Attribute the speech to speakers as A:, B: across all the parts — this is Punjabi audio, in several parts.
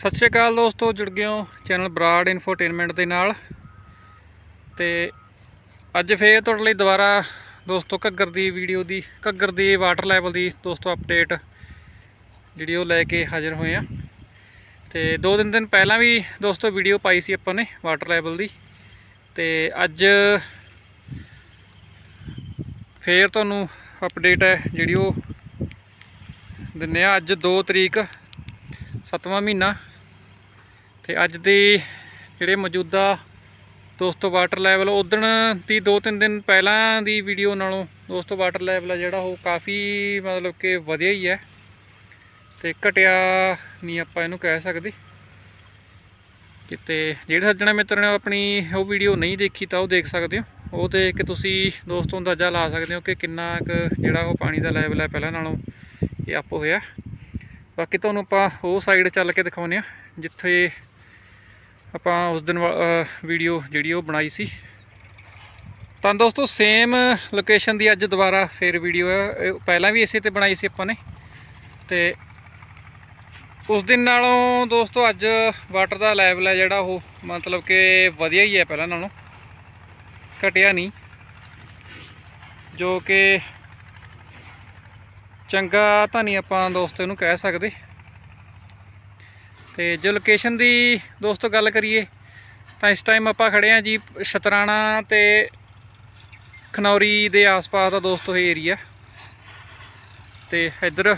A: ਸਤਿ ਸ਼੍ਰੀ ਅਕਾਲ ਦੋਸਤੋ, ਜੁੜ ਗਏ ਹੋ ਚੈਨਲ ਬਰਾਡ ਇਨਫੋਟੇਨਮੈਂਟ ਦੇ ਨਾਲ। ਤੇ ਅੱਜ ਫੇਰ ਤੁਹਾਡੇ ਲਈ ਦੁਬਾਰਾ ਦੋਸਤੋ ਘੱਗਰ ਦੀ ਵੀਡੀਓ ਦੀ, ਘੱਗਰ ਦੀ ਵਾਟਰ ਲੈਵਲ ਦੀ ਦੋਸਤੋ ਅਪਡੇਟ ਜਿਹੜੀ ਉਹ ਲੈ ਕੇ ਹਾਜ਼ਰ ਹੋਏ ਆ। ਤੇ ਦੋ ਦਿਨ ਦਿਨ ਪਹਿਲਾਂ ਵੀ ਦੋਸਤੋ ਵੀਡੀਓ ਪਾਈ ਸੀ ਆਪਾਂ ਨੇ ਵਾਟਰ ਲੈਵਲ ਦੀ। ਤੇ ਅੱਜ ਫੇਰ ਤੁਹਾਨੂੰ ਅਪਡੇਟ ਹੈ ਜਿਹੜੀ ਉਹ ਦਿੰਨੇ ਆ ਅੱਜ 2 ਤਰੀਕ, ਸੱਤਵਾਂ ਮਹੀਨਾ। ਤੇ ਅੱਜ ਦੇ ਜਿਹੜੇ ਮੌਜੂਦਾ ਦੋਸਤੋ ਵਾਟਰ ਲੈਵਲ ਉਦਣ ਦੀ 2-3 ਦਿਨ ਪਹਿਲਾਂ ਦੀ ਵੀਡੀਓ ਨਾਲੋਂ ਦੋਸਤੋ ਵਾਟਰ ਲੈਵਲ ਆ ਜਿਹੜਾ ਉਹ ਕਾਫੀ ਮਤਲਬ ਕਿ ਵਧਿਆ ਹੀ ਹੈ ਤੇ ਘਟਿਆ ਨਹੀਂ ਆਪਾਂ ਇਹਨੂੰ ਕਹਿ ਸਕਦੇ। ਕਿਤੇ ਜਿਹੜੇ ਸੱਜਣਾ ਮਿੱਤਰ ਨੇ ਆਪਣੀ ਉਹ ਵੀਡੀਓ ਨਹੀਂ ਦੇਖੀ ਤਾਂ ਉਹ ਦੇਖ ਸਕਦੇ ਹੋ। ਉਹ ਦੇਖ ਕੇ ਤੁਸੀਂ ਦੋਸਤੋ ਅੰਦਾਜ਼ਾ ਲਾ ਸਕਦੇ ਹੋ ਕਿ ਕਿੰਨਾ ਕੁ ਜਿਹੜਾ ਉਹ ਪਾਣੀ ਦਾ ਲੈਵਲ ਹੈ ਪਹਿਲਾਂ ਨਾਲੋਂ ਇਹ ਅਪ ਹੋਇਆ। ਬਾਕੀ ਤੁਹਾਨੂੰ ਆਪਾਂ ਉਹ ਸਾਈਡ ਚੱਲ ਕੇ ਦਿਖਾਉਂਦੇ ਆ ਜਿੱਥੇ ਆਪਾਂ ਉਸ ਦਿਨ ਵੀਡੀਓ ਜਿਹੜੀ ਉਹ ਬਣਾਈ ਸੀ। ਤਾਂ ਦੋਸਤੋ ਸੇਮ ਲੋਕੇਸ਼ਨ ਦੀ ਅੱਜ ਦੁਬਾਰਾ ਫੇਰ ਵੀਡੀਓ ਹੈ ਪਹਿਲਾਂ ਵੀ ਇਸੇ ਤੇ ਬਣਾਈ ਸੀ ਆਪਾਂ ਨੇ। ਤੇ ਉਸ ਦਿਨ ਨਾਲੋਂ ਦੋਸਤੋ, ਅੱਜ ਵਾਟਰ ਦਾ ਲੈਵਲ ਹੈ ਜਿਹੜਾ ਉਹ ਮਤਲਬ ਕਿ ਵਧੀਆ ਹੀ ਹੈ ਪਹਿਲਾਂ ਨਾਲੋਂ। ਘਟਿਆ ਨਹੀਂ। ਜੋ ਕਿ ਚੰਗਾ ਤਾਂ ਨਹੀਂ ਆਪਾਂ ਦੋਸਤੋ ਇਹਨੂੰ ਕਹਿ ਸਕਦੇ। ਤੇ ਜੋ ਲੋਕੇਸ਼ਨ ਦੀ ਦੋਸਤੋ ਗੱਲ ਕਰੀਏ, ਤਾਂ ਇਸ ਟਾਈਮ ਆਪਾਂ ਖੜੇ ਆ ਜੀ ਸ਼ਤਰਾਣਾ ਤੇ ਖਨੌਰੀ ਦੇ ਆਸ-ਪਾਸ ਦਾ ਦੋਸਤੋ ਇਹ ਏਰੀਆ ਤੇ ਇੱਧਰ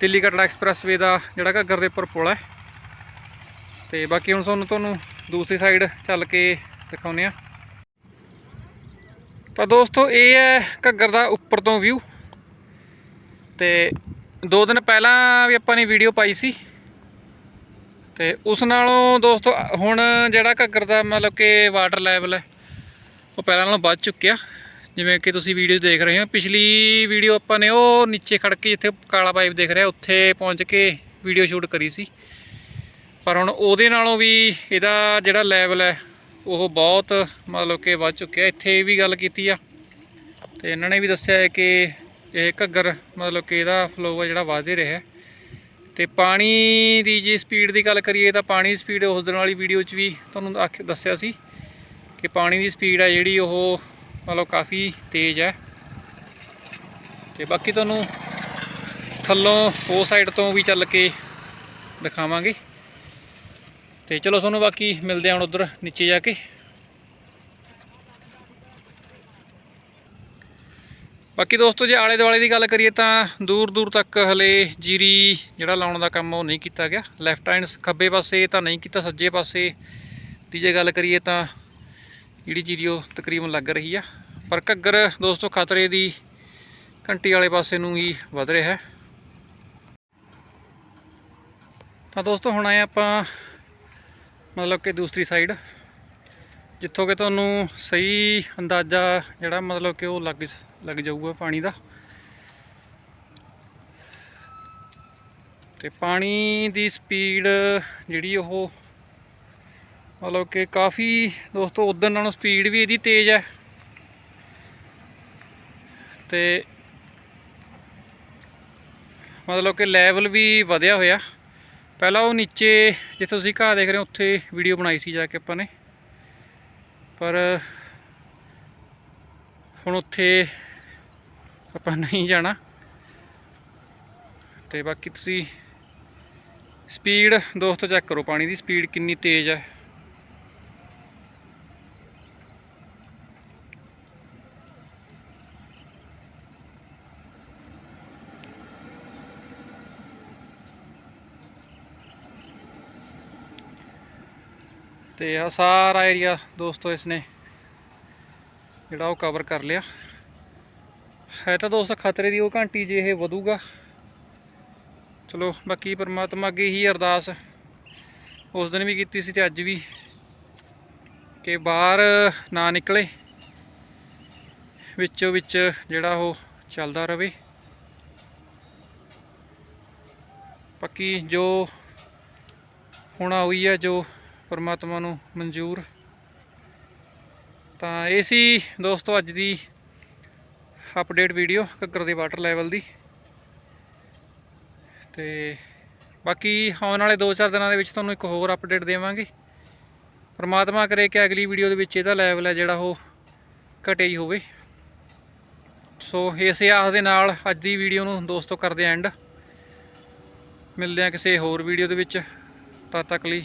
A: ਦਿੱਲੀ ਕਟੜਾ ਐਕਸਪ੍ਰੈਸਵੇ ਦਾ ਜਿਹੜਾ ਘੱਗਰ ਦੇ ਉੱਪਰ ਪੁਲ ਹੈ। ਤੇ ਬਾਕੀ ਹੁਣ ਤੁਹਾਨੂੰ ਤੁਹਾਨੂੰ ਦੂਸਰੀ ਸਾਈਡ ਚੱਲ ਕੇ ਦਿਖਾਉਂਦੇ ਆ ਤਾਂ ਦੋਸਤੋ ਇਹ ਹੈ ਘੱਗਰ ਦਾ ਉੱਪਰ ਤੋਂ ਵਿਊ ਤੇ ਦੋ ਦਿਨ ਪਹਿਲਾਂ ਵੀ ਆਪਾਂ ਨੇ ਵੀਡੀਓ ਪਾਈ ਸੀ। ਤੇ ਉਸ ਨਾਲੋਂ ਦੋਸਤੋ, ਹੁਣ ਜਿਹੜਾ ਘੱਗਰ ਦਾ ਮਤਲਬ ਕਿ ਵਾਟਰ ਲੈਵਲ ਹੈ, ਉਹ ਪਹਿਲਾਂ ਨਾਲੋਂ ਵੱਧ ਚੁੱਕਿਆ। ਜਿਵੇਂ ਕਿ ਤੁਸੀਂ ਵੀਡੀਓ ਦੇਖ ਰਹੇ ਹੋ, ਪਿਛਲੀ ਵੀਡੀਓ ਆਪਾਂ ਨੇ ਉਹ ਨੀਚੇ ਖੜ ਕੇ ਜਿੱਥੇ ਕਾਲਾ ਪਾਈਪ ਦੇਖ ਰਿਹਾ, ਉੱਥੇ ਪਹੁੰਚ ਕੇ ਵੀਡੀਓ ਸ਼ੂਟ ਕਰੀ ਸੀ। ਪਰ ਹੁਣ ਉਹਦੇ ਨਾਲੋਂ ਵੀ ਇਹਦਾ ਜਿਹੜਾ ਲੈਵਲ ਹੈ, ਉਹ ਬਹੁਤ ਮਤਲਬ ਕਿ ਵੱਧ ਚੁੱਕਿਆ। ਇੱਥੇ ਵੀ ਗੱਲ ਕੀਤੀ ਆ, ਤੇ ਇਹਨਾਂ ਨੇ ਵੀ ਦੱਸਿਆ ਹੈ ਕਿ ਇਹ ਘੱਗਰ ਮਤਲਬ ਕਿ ਇਹਦਾ ਫਲੋ ਹੈ ਜਿਹੜਾ ਵੱਧ ਰਿਹਾ। ਹੈ। ਤੇ ਪਾਣੀ ਦੀ ਜੇ ਸਪੀਡ ਦੀ ਗੱਲ ਕਰੀਏ ਤਾਂ ਪਾਣੀ ਦੀ ਸਪੀਡ ਉਸ ਦਿਨ ਵਾਲੀ ਵੀਡੀਓ 'ਚ ਵੀ ਤੁਹਾਨੂੰ ਆਖ ਦੱਸਿਆ ਸੀ ਕਿ ਪਾਣੀ ਦੀ ਸਪੀਡ ਹੈ ਜਿਹੜੀ ਉਹ ਮਤਲਬ ਕਾਫੀ ਤੇਜ਼ ਹੈ। ਤੇ ਬਾਕੀ ਤੁਹਾਨੂੰ ਥੱਲੋਂ ਉਹ ਸਾਈਡ ਤੋਂ ਵੀ ਚੱਲ ਕੇ ਦਿਖਾਵਾਂਗੇ। ਤੇ ਚਲੋ ਤੁਹਾਨੂੰ ਬਾਕੀ ਮਿਲਦੇ ਹਾਂ ਹੁਣ ਉਧਰ ਨੀਚੇ ਜਾ ਕੇ। ਬਾਕੀ ਦੋਸਤੋ, ਜੇ ਆਲੇ ਦੁਆਲੇ ਦੀ ਗੱਲ ਕਰੀਏ ਤਾਂ ਦੂਰ ਦੂਰ ਤੱਕ ਹਲੇ ਜੀਰੀ ਜਿਹੜਾ ਲਾਉਣ ਦਾ ਕੰਮ ਉਹ ਨਹੀਂ ਕੀਤਾ ਗਿਆ। ਲੈਫਟ ਹੈਂਡ ਖੱਬੇ ਪਾਸੇ ਤਾਂ ਨਹੀਂ ਕੀਤਾ, ਸੱਜੇ ਪਾਸੇ। ਦੀ ਜੇ ਗੱਲ ਕਰੀਏ ਤਾਂ ਜਿਹੜੀ ਜੀਰੀ ਉਹ ਤਕਰੀਬਨ ਲੱਗ ਰਹੀ ਆ। ਪਰ ਘੱਗਰ ਦੋਸਤੋ, ਖਤਰੇ ਦੀ ਘੰਟੀ ਵਾਲੇ ਪਾਸੇ ਨੂੰ ਹੀ ਵਧ ਰਿਹਾ ਹੈ। ਤਾਂ ਦੋਸਤੋ, ਹੁਣ ਆਏ ਆਪਾਂ ਮਤਲਬ ਕਿ ਦੂਸਰੀ ਸਾਈਡ ਜਿੱਥੋਂ ਕਿ ਤੁਹਾਨੂੰ ਸਹੀ ਅੰਦਾਜ਼ਾ ਜਿਹੜਾ ਮਤਲਬ ਕਿ ਉਹ ਲੱਗ ਲੱਗ ਜਾਊਗਾ ਪਾਣੀ ਦਾ। ਤੇ ਪਾਣੀ ਦੀ ਸਪੀਡ ਜਿਹੜੀ ਉਹ ਮਤਲਬ ਕਿ ਕਾਫੀ ਦੋਸਤੋ ਉਦੋਂ ਨਾਲੋਂ ਸਪੀਡ ਵੀ ਇਹਦੀ ਤੇਜ਼ ਹੈ। ਤੇ ਮਤਲਬ ਕਿ ਲੈਵਲ ਵੀ ਵਧਿਆ ਹੋਇਆ। ਪਹਿਲਾਂ ਉਹ ਨੀਚੇ ਜਿੱਥੇ ਤੁਸੀਂ ਘਾਹ ਦੇਖ ਰਹੇ ਹੋ, ਉੱਥੇ ਵੀਡੀਓ ਬਣਾਈ ਸੀ ਜਾ ਕੇ ਆਪਾਂ ਨੇ। ਪਰ ਹੁਣ ਉੱਥੇ ਆਪਾਂ ਨਹੀਂ ਜਾਣਾ। ਤੇ ਬਾਕੀ ਤੁਸੀਂ ਸਪੀਡ ਦੋਸਤੋ ਚੈੱਕ ਕਰੋ, ਪਾਣੀ ਦੀ ਸਪੀਡ ਕਿੰਨੀ ਤੇਜ਼ ਹੈ। ਤੇ ਆ ਸਾਰਾ ਏਰੀਆ ਦੋਸਤੋ ਇਸਨੇ ਜਿਹੜਾ ਉਹ ਕਵਰ ਕਰ ਲਿਆ। ਹੈ ਤਾਂ ਦੋਸਤੋ ਖਤਰੇ ਦੀ ਉਹ ਘੰਟੀ ਜੇ ਇਹ ਵਧੂਗਾ। ਚਲੋ, ਬਾਕੀ ਪਰਮਾਤਮਾ ਅੱਗੇ ਹੀ ਅਰਦਾਸ ਉਸ ਦਿਨ ਵੀ ਕੀਤੀ ਸੀ ਤੇ ਅੱਜ ਵੀ ਕਿ ਬਾਹਰ ਨਾ ਨਿਕਲੇ। ਵਿੱਚੋਂ ਵਿੱਚ ਜਿਹੜਾ ਉਹ ਚੱਲਦਾ ਰਵੇ। ਬਾਕੀ ਜੋ ਹੋਣਾ ਹੋਈ ਹੈ ਜੋ ਪਰਮਾਤਮਾ ਨੂੰ ਮਨਜ਼ੂਰ। ਤਾਂ ਇਹ ਸੀ ਦੋਸਤੋ ਅੱਜ ਦੀ ਅਪਡੇਟ ਵੀਡੀਓ ਘੱਗਰ ਦੇ ਵਾਟਰ ਲੈਵਲ ਦੀ। ਤੇ ਬਾਕੀ ਆਉਣ ਵਾਲੇ 2-4 ਦਿਨਾਂ ਦੇ ਵਿੱਚ ਤੁਹਾਨੂੰ ਇੱਕ ਹੋਰ ਅਪਡੇਟ ਦੇਵਾਂਗੇ। ਪਰਮਾਤਮਾ ਕਰੇ ਕਿ ਅਗਲੀ ਵੀਡੀਓ ਦੇ ਵਿੱਚ ਇਹਦਾ ਲੈਵਲ ਹੈ ਜਿਹੜਾ ਉਹ ਘਟੇ ਹੀ ਹੋਵੇ। ਸੋ ਇਸੇ ਆਸ ਦੇ ਨਾਲ ਅੱਜ ਦੀ ਵੀਡੀਓ ਨੂੰ ਦੋਸਤੋ ਕਰਦੇ ਐਂਡ ਮਿਲਦੇ ਹਾਂ ਕਿਸੇ ਹੋਰ ਵੀਡੀਓ ਦੇ ਵਿੱਚ। ਤਦ ਤੱਕ ਲਈ